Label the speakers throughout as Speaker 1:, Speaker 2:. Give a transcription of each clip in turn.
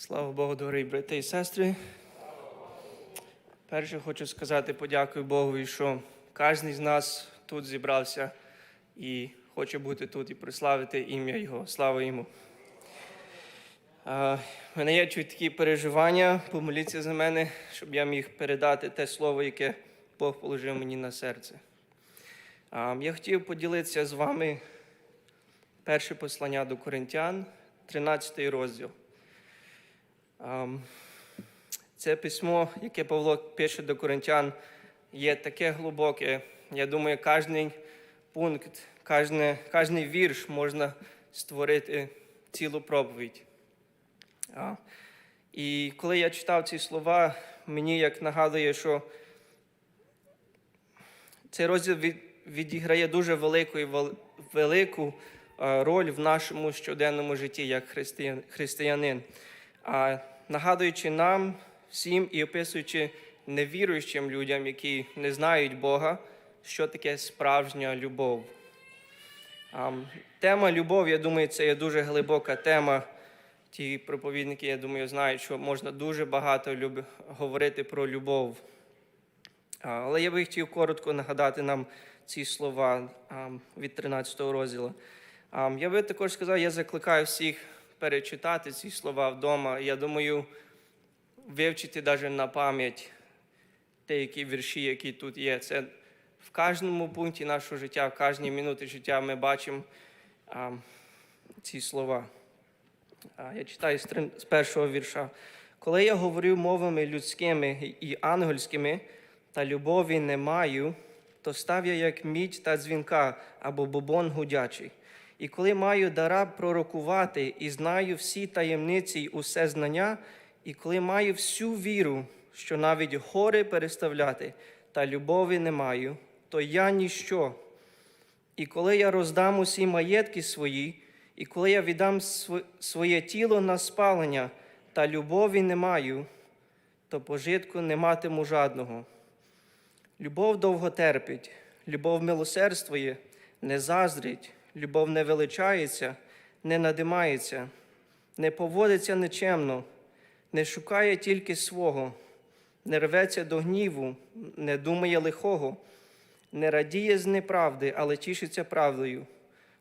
Speaker 1: Слава Богу, дорогі брати і сестри. Перше хочу сказати подякую Богу, що кожен з нас тут зібрався і хоче бути тут і прославити ім'я Його. Слава йому. В мене є чуть такі переживання, помоліться за мене, щоб я міг передати те слово, яке Бог положив мені на серце. А, я хотів поділитися з вами перше послання до Коринтян, 13 розділ. Це письмо, яке Павло пише до коринтян, є таке глибоке. Я думаю, кожен пункт, кожне, кожний вірш можна створити цілу проповідь. І коли я читав ці слова, мені як нагадує, що цей розділ відіграє дуже велику велику роль в нашому щоденному житті як християн- християнин. Нагадуючи нам всім і описуючи невіруючим людям, які не знають Бога, що таке справжня любов. Тема любов, я думаю, це є дуже глибока тема. Ті проповідники, я думаю, знають, що можна дуже багато люб... говорити про любов. Але я би хотів коротко нагадати нам ці слова від 13 розділу. Я би також сказав, я закликаю всіх перечитати ці слова вдома. Я думаю, вивчити навіть на пам'ять деякі вірші, які тут є. Це в кожному пункті нашого життя, в кожній минуті життя ми бачимо а, ці слова. А, Я читаю з першого вірша. Коли я говорю мовами людськими і ангельськими, та любові не маю, то став я як мідь та дзвінка або бубон гудячий. І коли маю дара пророкувати і знаю всі таємниці й усе знання, і коли маю всю віру, що навіть гори переставляти, та любові не маю, то я ніщо. І коли я роздам усі маєтки свої, і коли я віддам своє тіло на спалення, та любові не маю, то пожитку не матиму жадного. Любов довго терпить, любов милосердствує, не заздрить, любов не величається, не надимається, не поводиться нечемно, не шукає тільки свого, не рветься до гніву, не думає лихого, не радіє з неправди, але тішиться правдою.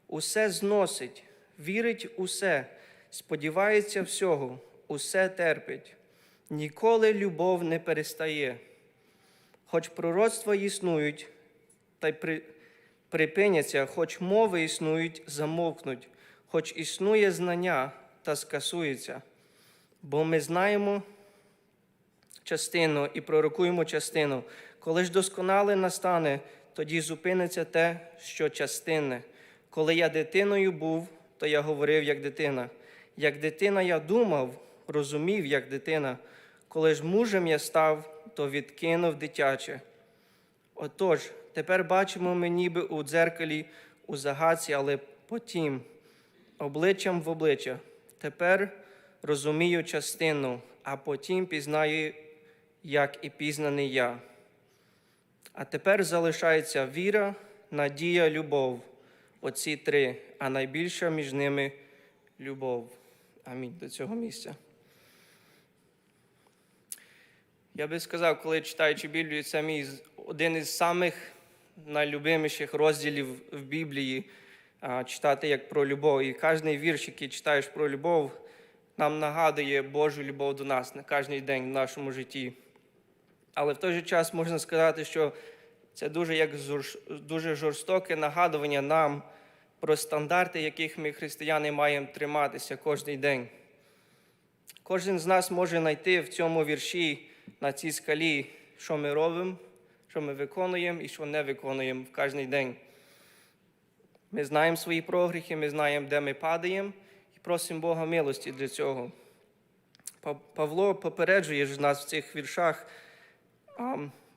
Speaker 1: Усе зносить, вірить усе, сподівається всього, усе терпить. Ніколи любов не перестає. Хоч пророцтва існують, та й при, припиняться, хоч мови існують, замовкнуть, хоч існує знання та скасується. Бо ми знаємо частину і пророкуємо частину. Коли ж досконале настане, тоді зупиниться те, що частинне. Коли я дитиною був, то я говорив як дитина. Як дитина я думав, розумів, як дитина. Коли ж мужем я став, то відкинув дитяче. Отож, тепер бачимо ми ніби у дзеркалі, у загадці, але потім, обличчям в обличчя. Тепер розумію частину, а потім пізнаю, як і пізнаний я. А тепер залишається віра, надія, любов. Оці три, а найбільша між ними любов. Амінь. До цього місця. Я би сказав, коли читаючи Біблію, це мій один із самих найлюбиміших розділів в Біблії читати як про любов. І кожен вірш, який читаєш про любов, нам нагадує Божу любов до нас на кожен день в нашому житті. Але в той же час можна сказати, що це дуже як дуже жорстоке нагадування нам про стандарти, яких ми, християни, маємо триматися кожен день. Кожен з нас може знайти в цьому вірші на цій скалі, що ми робимо, що ми виконуємо і що не виконуємо в кожен день. Ми знаємо свої прогріхи, ми знаємо, де ми падаємо, і просимо Бога милості для цього. Павло попереджує ж нас в цих віршах,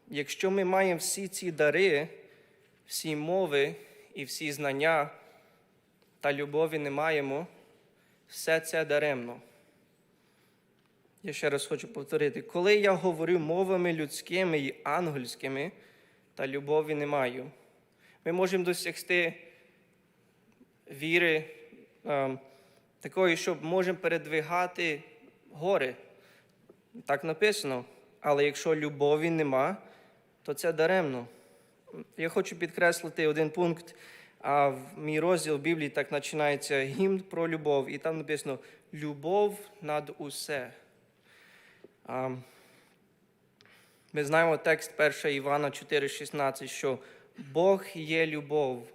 Speaker 1: якщо ми маємо всі ці дари, всі мови і всі знання, та любові не маємо, все це даремно. Я ще раз хочу повторити: коли я говорю мовами людськими і ангельськими, та любові не маю, ми можемо досягти віри ем, такої, щоб можемо передвигати горе. Так написано. Але якщо любові нема, то це даремно. Я хочу підкреслити один пункт. А в мій розділ Біблії так починається гімн про любов, і там написано любов над усе. Ми знаємо текст 1 Івана 4,16, що Бог є любов,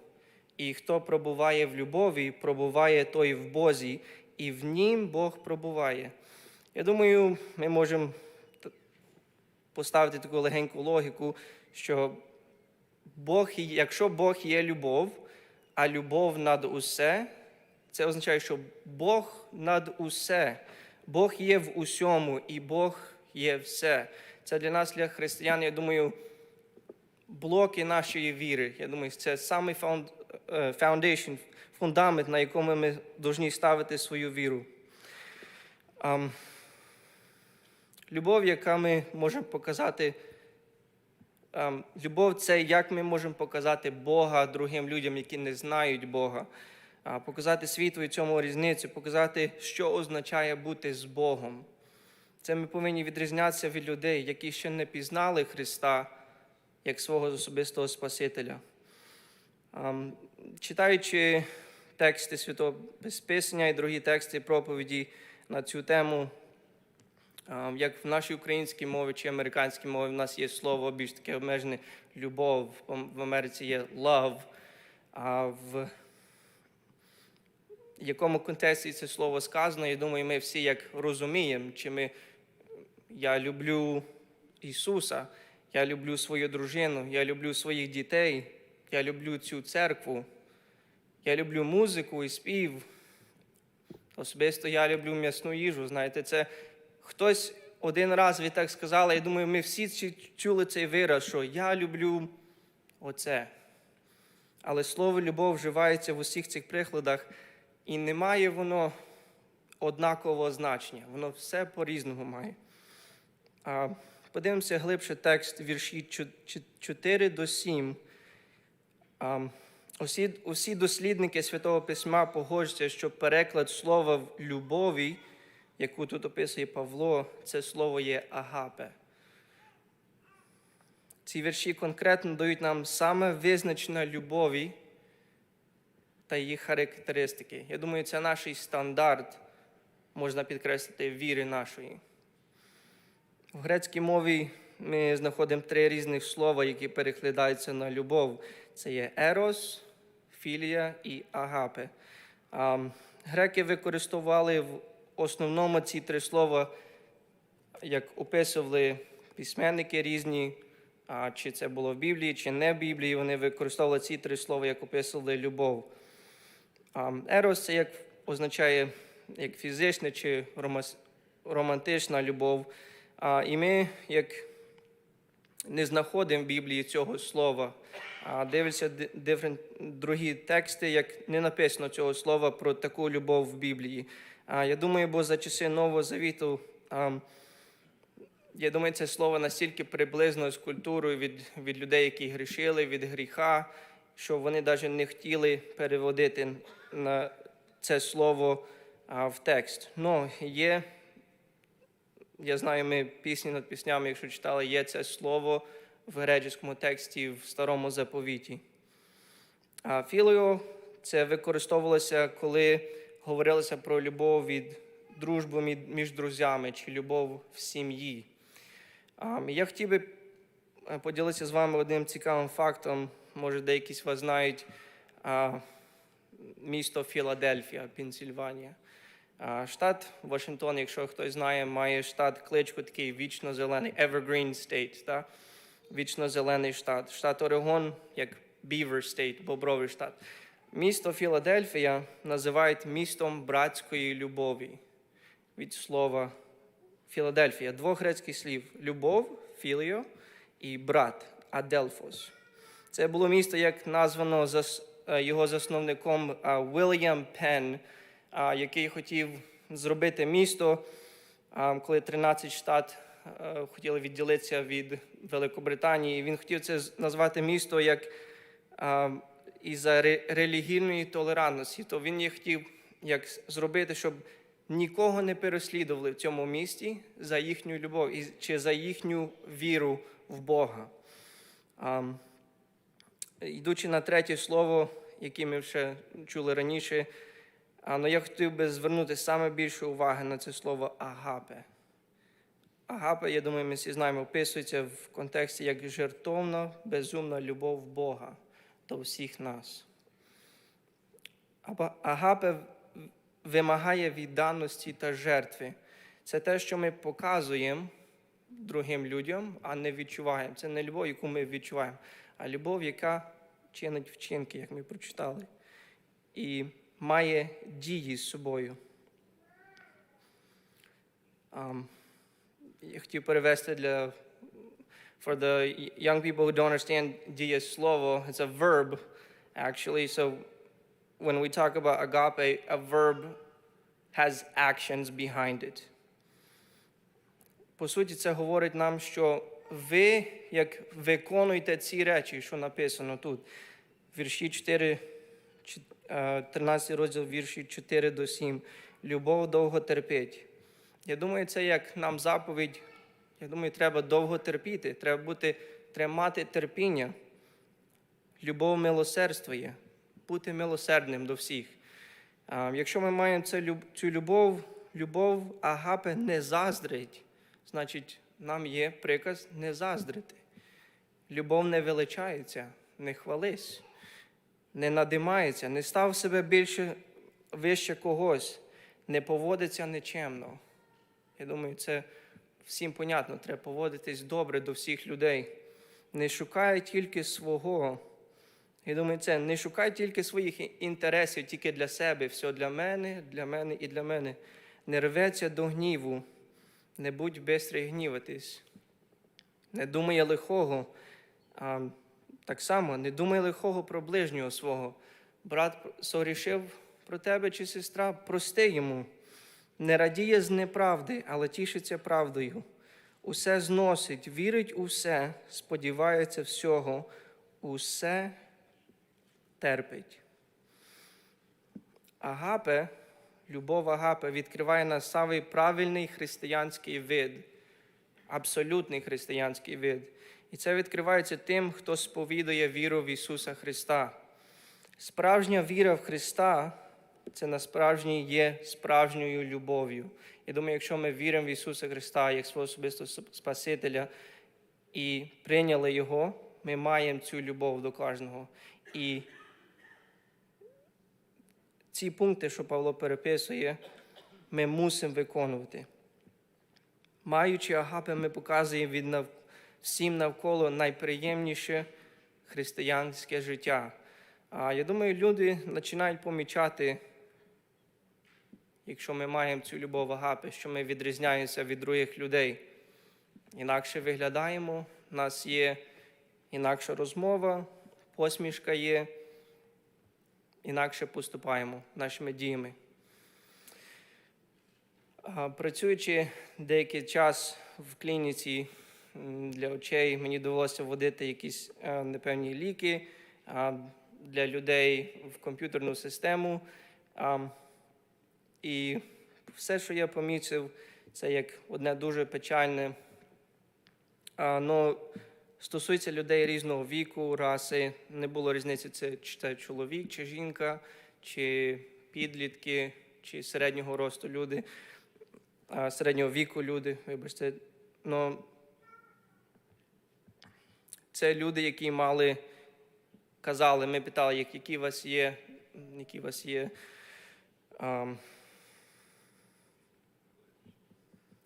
Speaker 1: і хто пробуває в любові, пробуває той в Бозі, і в нім Бог пробуває. Я думаю, ми можемо поставити таку легеньку логіку, що Бог, якщо Бог є любов, а любов над усе, це означає, що Бог над усе, Бог є в усьому, і Бог є все. Це для нас, для християн, я думаю, блоки нашої віри. Я думаю, це самий фаунд- е, фундамент, на якому ми повинні ставити свою віру. Ам, Любов, яка ми можемо показати, ам, любов це як ми можемо показати Бога другим людям, які не знають Бога, показати світу і цьому різницю, показати, що означає бути з Богом. Це ми повинні відрізнятися від людей, які ще не пізнали Христа як свого особистого Спасителя. Читаючи тексти Святого Писання і другі тексти проповіді на цю тему, як в нашій українській мові чи американській мові, в нас є слово більш таке обмежене любов, в Америці є love, а в якому контексті це слово сказано, я думаю, ми всі як розуміємо, чи ми я люблю Ісуса, я люблю свою дружину, я люблю своїх дітей, я люблю цю церкву, я люблю музику і спів. Особисто я люблю м'ясну їжу. Знаєте, це хтось один раз ви так сказали, я думаю, ми всі чули цей вираз, що я люблю оце. Але слово любов вживається в усіх цих прикладах, і не має воно однакового значення. Воно все по-різному має. А, Подивимося глибше текст вірші чу- чу- 4 до 7. А, Усі, усі дослідники Святого Письма погоджуються, що переклад слова любові, яку тут описує Павло, це слово є агапе. Ці вірші конкретно дають нам саме визначення любові та її характеристики. Я думаю, це наш стандарт, можна підкреслити, віри нашої. В грецькій мові ми знаходимо три різних слова, які перекладаються на любов. Це є ерос, філія і агапе. Греки використовували в основному ці три слова, як описували письменники різні, а, чи це було в Біблії, чи не в Біблії. Вони використовували ці три слова, як описували любов. Ерос це як означає як фізична чи романтична любов. І ми, як не знаходимо в Біблії цього слова, а дивляться другі тексти, як не написано цього слова про таку любов в Біблії. А, я думаю, бо за часи Нового Завіту, я думаю, це слово настільки приблизно з культурою від, від людей, які грішили, від гріха, що вони навіть не хотіли переводити на це слово в текст. Ну, є я знаю, ми пісні над піснями, якщо читали, є це слово в греческому тексті в старому заповіті. А філіо це використовувалося, коли говорилося про любов від дружбу між друзями чи любов в сім'ї. Я хотів би е, поділитися з вами одним цікавим фактом. Може, деякі з вас знають місто Філадельфія, Пенсільванія. Штат Вашингтон, якщо хтось знає, має штат кличку такий вічно-зелений, Evergreen State, та? вічно-зелений штат. Штат Орегон, як Beaver State, Бобровий штат. Місто Філадельфія називають містом братської любові від слова Філадельфія. Двох грецьких слів любов, філіо, і брат, Аделфос. Це було місто, як названо е, його засновником а, Вільям Пенн, а, який хотів зробити місто, коли 13 штат е, хотіли відділитися від Великобританії. Він хотів це назвати місто як із-за релігійної толерантності. То він їх хотів як зробити, щоб нікого не переслідували в цьому місті за їхню любов чи за їхню віру в Бога. Ам, Йдучи на третє слово, яке ми вже чули раніше, а, ну, я хотів би звернути саме більше уваги на це слово агапе. Агапе, я думаю, ми всі знаємо, описується в контексті як жертовна, безумна любов Бога до всіх нас. Агапе вимагає відданості та жертви. Це те, що ми показуємо другим людям, а не відчуваємо. Це не любов, яку ми відчуваємо, а любов, яка чинить вчинки, як ми прочитали, і має дії з собою. Um, я хотів перевести для for the young people who don't understand діє слово, it's a verb actually. So when we talk about agape, a verb has actions behind it. По суті, це говорить нам, що ви, як виконуєте ці речі, що написано тут, вірші 4, е, 13 розділ, вірші 4 до 7. Любов довго терпить. Я думаю, це як нам заповідь. Я думаю, треба довго терпіти, треба бути, треба мати терпіння. Любов милосердствує, бути милосердним до всіх. А, Якщо ми маємо цю любов, любов агапе не заздрить, значить, нам є приказ не заздрити. Любов не величається, не хвались, не надимається, не став себе більше вище когось, не поводиться нечемно. Я думаю, це всім понятно. Треба поводитись добре до всіх людей. Не шукає тільки свого. Я думаю, це не шукай тільки своїх інтересів, тільки для себе. Все для мене, для мене і для мене. Не рветься до гніву, не будь бистрий гніватись. Не думає лихого. А, так само, не думай лихого про ближнього свого. Брат сорішив про тебе чи сестра, прости йому. Не радіє з неправди, але тішиться правдою. Усе зносить, вірить у все, сподівається всього, усе терпить. Агапе, любов Агапе відкриває нас самий правильний християнський вид, абсолютний християнський вид. І це відкривається тим, хто сповідує віру в Ісуса Христа. Справжня віра в Христа це насправді є справжньою любов'ю. Я думаю, якщо ми віримо в Ісуса Христа як свого особистого Спасителя і прийняли Його, ми маємо цю любов до кожного. І ці пункти, що Павло переписує, ми мусимо виконувати. Маючи агапи, ми показуємо від нав... всім навколо найприємніше християнське життя. А я думаю, люди починають помічати, якщо ми маємо цю любов агапи, що ми відрізняємося від других людей. Інакше виглядаємо, у нас є інакша розмова, посмішка є, інакше поступаємо нашими діями. Працюючи деякий час в клініці для очей, мені довелося вводити якісь е, непевні ліки для людей в комп'ютерну систему. І все, що я помітив, це як одне дуже печальне. Ну, стосується людей різного віку, раси, не було різниці, це чи це чоловік, чи жінка, чи підлітки, чи середнього росту люди, середнього віку люди, вибачте. Ну, це люди, які мали, казали, ми питали, як- які у вас є, які у вас є. ам,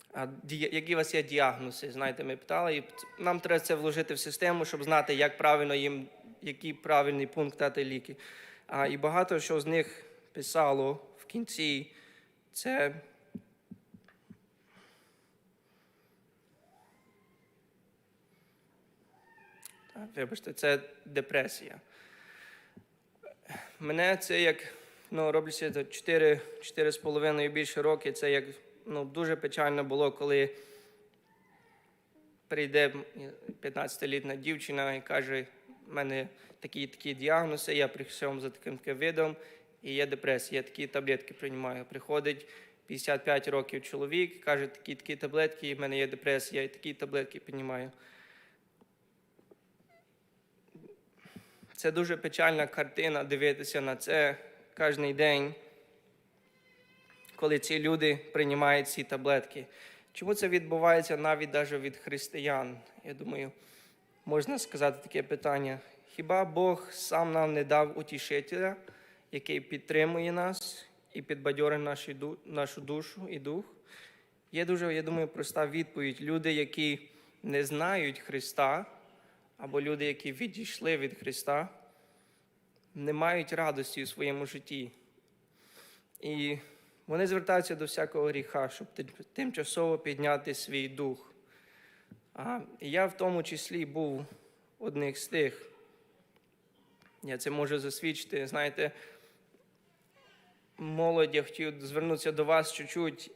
Speaker 1: а ді- які у вас є діагнози? Знаєте, ми питали, і нам треба це вложити в систему, щоб знати, як правильно їм, який правильний пункт дати ліки. А, і багато що з них писало в кінці, це Вибачте, це депресія. Мене це як ну, роблюся 4, 4,5 і більше роки. Це як ну, дуже печально було, коли прийде 15-літня дівчина і каже, в мене такі такі діагнози, я прийшов за таким видом, і є депресія, я такі таблетки приймаю. Приходить 55 років чоловік, каже, такі такі таблетки, і в мене є депресія, і такі таблетки піднімаю. Це дуже печальна картина дивитися на це кожен день, коли ці люди приймають ці таблетки. Чому це відбувається навіть навіть від християн? Я думаю, можна сказати таке питання. Хіба Бог сам нам не дав утішителя, який підтримує нас і підбадьорить нашу душу і дух? Є дуже, я думаю, проста відповідь. Люди, які не знають Христа, або люди, які відійшли від Христа, не мають радості у своєму житті. І вони звертаються до всякого гріха, щоб тимчасово підняти свій дух. А я в тому числі був одних з тих. Я це можу засвідчити. Знаєте, молодь, я хотів звернутися до вас чуть-чуть.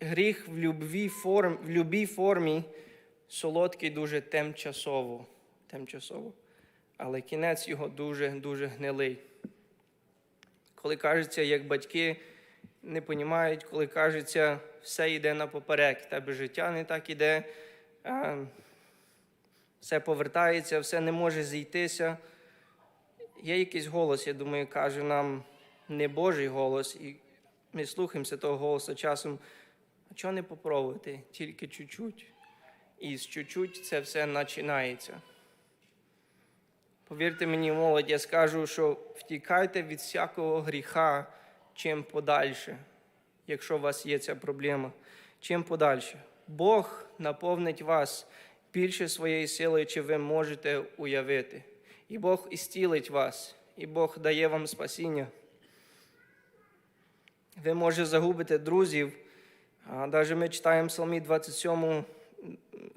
Speaker 1: Гріх в любвій форм, в любій формі солодкий дуже тимчасово. тимчасово. Але кінець його дуже-дуже гнилий. Коли кажеться, як батьки не розуміють, коли кажеться, все йде напоперек, в тебе життя не так іде, все повертається, все не може зійтися. Є якийсь голос, я думаю, каже нам не Божий голос, і ми слухаємося того голосу часом. А чого не попробувати? Тільки чуть-чуть. І з чуть-чуть це все починається. Повірте мені, молодь, я скажу, що втікайте від всякого гріха чим подальше, якщо у вас є ця проблема. Чим подальше. Бог наповнить вас більше своєю силою, чи ви можете уявити. І Бог істілить вас, і Бог дає вам спасіння. Ви може загубите друзів. Навіть ми читаємо Псалмі 27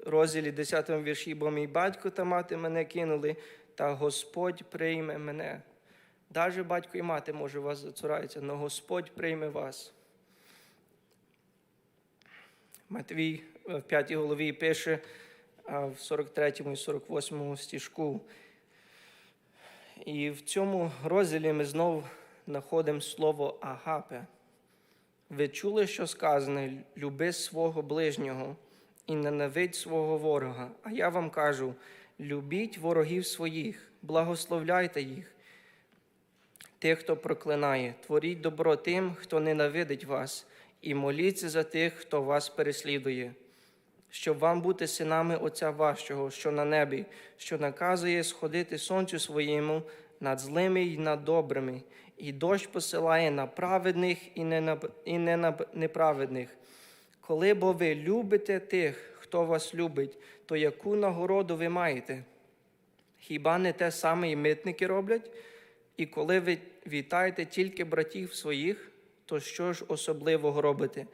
Speaker 1: розділі 10 вірші, бо мій батько та мати мене кинули, та Господь прийме мене. Навіть батько і мати може вас зацураються, але Господь прийме вас. Матвій в 5 голові пише в 43 і 48 стіжку. І в цьому розділі ми знову знаходимо слово агапе. Ви чули, що сказане, люби свого ближнього і ненавидь свого ворога. А я вам кажу: любіть ворогів своїх, благословляйте їх. Тих, хто проклинає, творіть добро тим, хто ненавидить вас, і моліться за тих, хто вас переслідує, щоб вам бути синами Отця вашого, що на небі, що наказує сходити сонцю своєму над злими і над добрими, і дощ посилає на праведних і не на, і не на неправедних. Коли бо ви любите тих, хто вас любить, то яку нагороду ви маєте? Хіба не те саме і митники роблять? І коли ви вітаєте тільки братів своїх, то що ж особливого робите?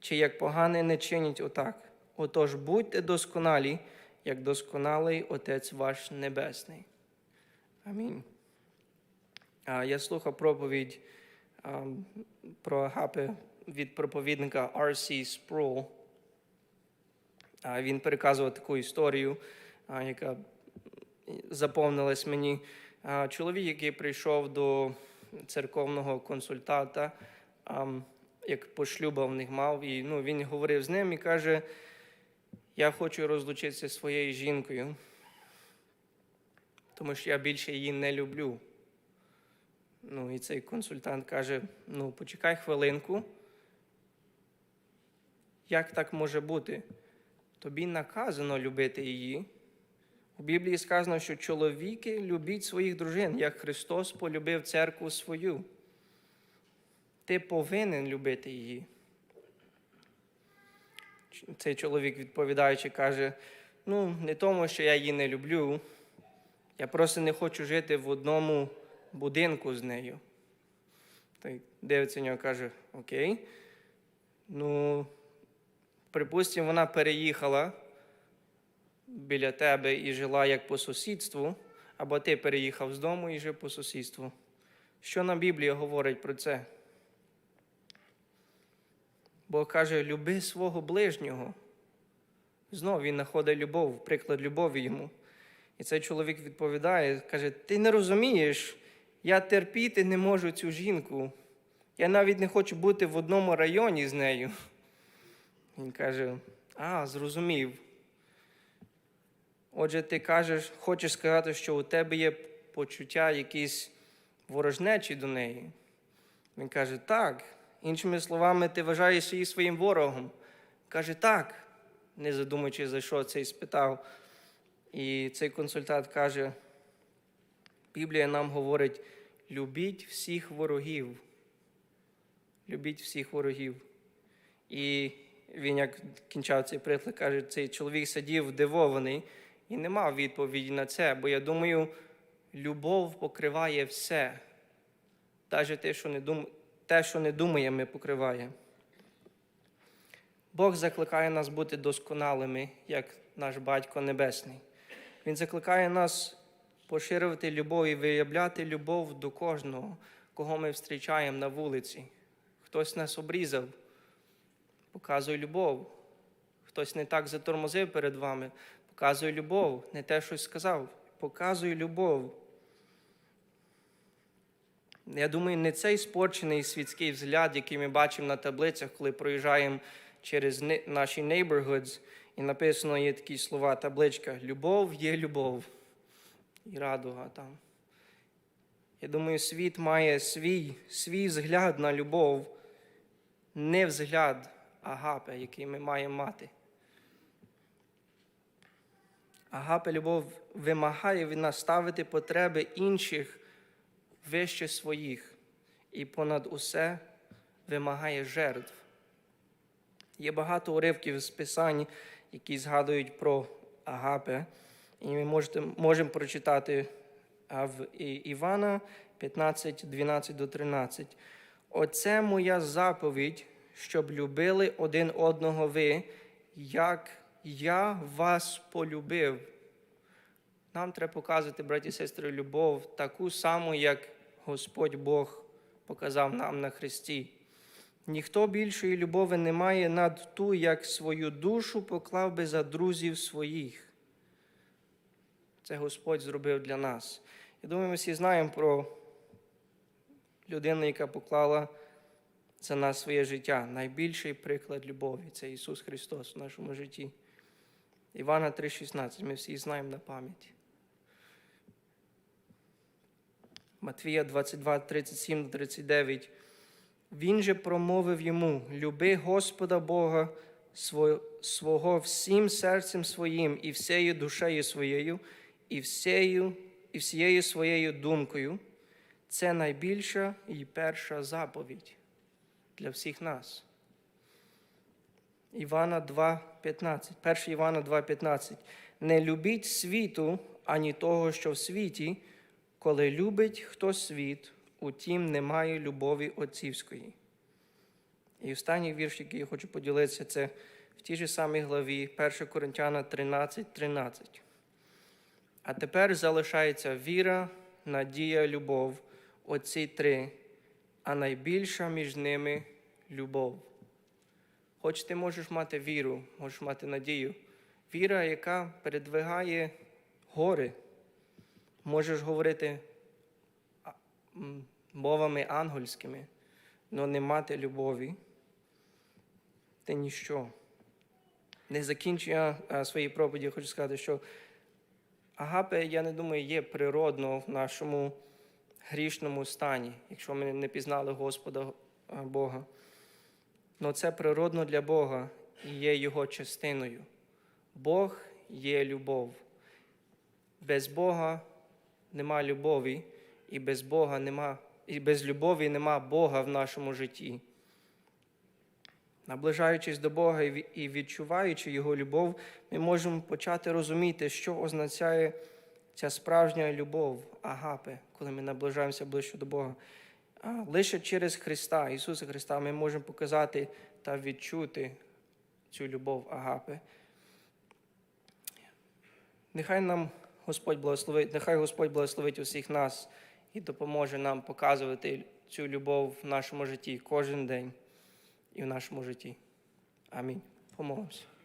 Speaker 1: Чи як погане не чинять отак? Отож будьте досконалі, як досконалий Отець ваш Небесний. Амінь. Я слухав проповідь про Агапи від проповідника R.C. Sproul. Він переказував таку історію, яка заповнилась мені. Чоловік, який прийшов до церковного консультанта, як по шлюбу в них мав, і ну, він говорив з ним і каже: Я хочу розлучитися зі своєю жінкою, тому що я більше її не люблю. Ну, і цей консультант каже: ну, почекай хвилинку. Як так може бути? Тобі наказано любити її. У Біблії сказано, що чоловіки любіть своїх дружин, як Христос полюбив церкву свою. Ти повинен любити її. Цей чоловік, відповідаючи, каже: ну, не тому, що я її не люблю, я просто не хочу жити в одному будинку з нею. Той дивиться нього каже: Окей. Ну, припустимо, вона переїхала біля тебе і жила як по сусідству, або ти переїхав з дому і жив по сусідству. Що на Біблії говорить про це? Бог каже, люби свого ближнього. Знову він знаходить любов, приклад любові йому. І цей чоловік відповідає, каже: Ти не розумієш, я терпіти не можу цю жінку, Я навіть не хочу бути в одному районі з нею. Він каже: А, зрозумів. Отже, ти кажеш, хочеш сказати, що у тебе є почуття якісь ворожнечі до неї. Він каже, так. Іншими словами, ти вважаєш її своїм ворогом. Каже, так, не задумуючись, за що цей спитав. І цей консультант каже: Біблія нам говорить: любіть всіх ворогів. Любіть всіх ворогів. І він, як кінчав цей приклад, каже, цей чоловік сидів дивований і не мав відповіді на це, бо я думаю, любов покриває все. Навіть те, що не дум... те, що не думаємо, покриває. Бог закликає нас бути досконалими, як наш Батько Небесний. Він закликає нас поширювати любов і виявляти любов до кожного, кого ми зустрічаємо на вулиці. Хтось нас обрізав, показує любов. Хтось не так затормозив перед вами, показує любов, не те щось сказав, показує любов. Я думаю, не цей спорчений світський взгляд, який ми бачимо на таблицях, коли проїжджаємо через наші neighborhoods, і написано є такі слова, табличка Любов є любов. І радуга там. Я думаю, світ має свій, свій взгляд на любов, не взгляд агапе, який ми маємо мати. Агапе любов вимагає від нас ставити потреби інших вище своїх і понад усе вимагає жертв. Є багато уривків з Писань, які згадують про Агапе, і ми можете, можемо прочитати в Івана 15, 12 до 13. Оце моя заповідь, щоб любили один одного ви, як я вас полюбив. Нам треба показувати, браті і сестри, любов таку саму, як Господь Бог показав нам на Христі. Ніхто більшої любові не має над ту, як свою душу поклав би за друзів своїх. Це Господь зробив для нас. Я думаю, ми всі знаємо про людину, яка поклала за нас своє життя. Найбільший приклад любові це Ісус Христос в нашому житті. Івана 3,16. Ми всі знаємо на пам'ять. Матвія 22, 37 39. Він же промовив йому: Люби Господа Бога свого всім серцем своїм і всією душею своєю, і всією, і всією своєю думкою. Це найбільша і перша заповідь для всіх нас. Івана 2,15. 1 Івана 2,15. Не любіть світу, ані того, що в світі, коли любить хто світ, утім немає любові отцівської. І останній вірш, який я хочу поділитися, це в тій же самій главі 1 Коринтяна 13, 13. А тепер залишається віра, надія, любов, оці три, а найбільша між ними любов. Хоч ти можеш мати віру, можеш мати надію. Віра, яка передвигає гори. Можеш говорити мовами ангельськими, але не мати любові. Ти ніщо. Не закінчуя а, свої проповіді, хочу сказати, що агапе, я не думаю, є природно в нашому грішному стані, якщо ми не пізнали Господа Бога. Но це природно для Бога і є Його частиною. Бог є любов. Без Бога нема любові, і без Бога нема, і без любові нема Бога в нашому житті. Наближаючись до Бога і відчуваючи Його любов, ми можемо почати розуміти, що означає ця справжня любов, агапе, коли ми наближаємося ближче до Бога. Лише через Христа, Ісуса Христа, ми можемо показати та відчути цю любов агапи. Нехай нам Господь благословить, нехай Господь благословить усіх нас і допоможе нам показувати цю любов в нашому житті кожен день і в нашому житті. Амінь. Помолимося.